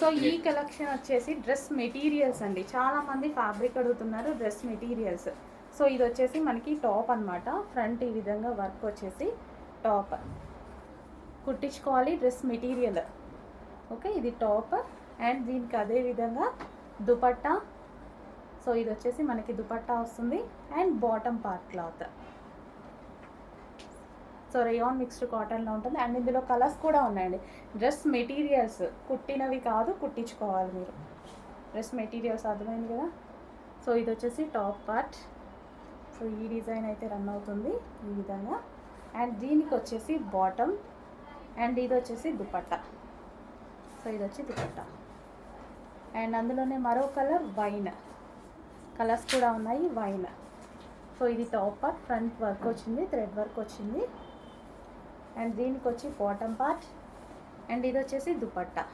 So ఈ collection వచ్చేసి dress materials అండి. చాలా మంది ఫ్యాబ్రిక్ అడుగుతున్నారు డ్రెస్ మెటీరియల్స్. సో ఇది వచ్చేసి మనకి టాప్ అన్నమాట. ఫ్రంట్ ఈ విధంగా వర్క్ వచ్చేసి టాప్. కుట్టించుకోవాలి డ్రెస్ మెటీరియల్. ఓకే ఇది టాప్. అండ్ దీనికి అదే విధంగా దుపట్టా. సో ఇది వచ్చేసి మనకి దుపట్టా వస్తుంది. And bottom part cloth. So rayon mixed కాటన్లో ఉంటుంది. అండ్ ఇందులో కలర్స్ కూడా ఉన్నాయండి. డ్రెస్ మెటీరియల్స్ కుట్టినవి కాదు కుట్టించుకోవాలి మీరు. డ్రెస్ మెటీరియల్స్ అర్థమైంది కదా? సో ఇది వచ్చేసి టాప్ పార్ట్. సో ఈ డిజైన్ అయితే రన్ అవుతుంది ఈ విధంగా. అండ్ దీనికి వచ్చేసి బాటమ్. అండ్ ఇది వచ్చేసి దుపట్టా. సో ఇది వచ్చి దుపట్టా. అండ్ అందులోనే మరో కలర్ వైన్. కలర్స్ కూడా ఉన్నాయి వైన్. సో ఇది టాప్ పార్ట్. ఫ్రంట్ వర్క్ వచ్చింది థ్రెడ్ వర్క్ వచ్చింది. అండ్ దీనికి వచ్చి బాటమ్ పార్ట్ అండ్ ఇది వచ్చేసి దుపట్టా.